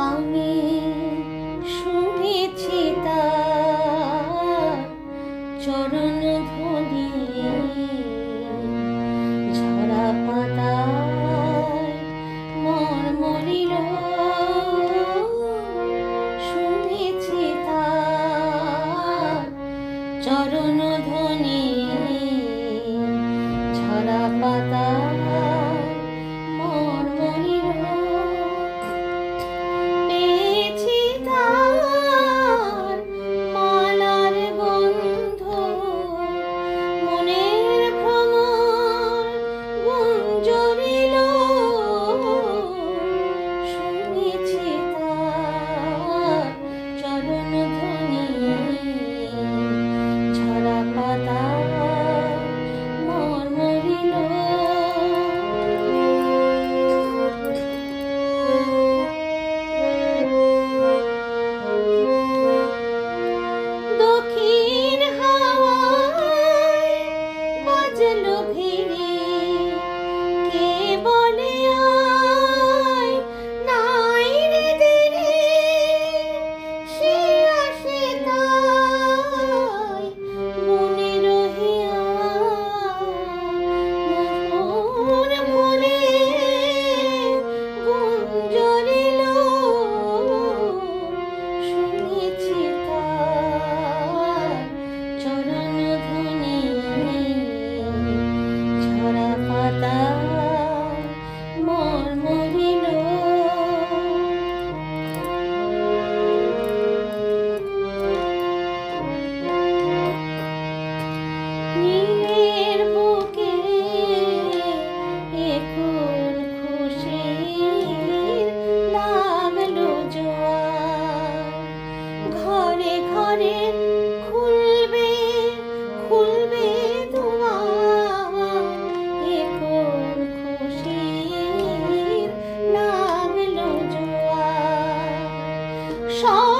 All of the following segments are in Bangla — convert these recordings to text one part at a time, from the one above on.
আমি শুনেছি তার চরণ ধনি ঝরা পাতায় মর মরিল শুনেছি তার চরণ ধনি ঝরা পাতায় Let him know. সব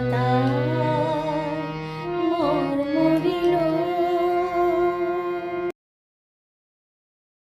た。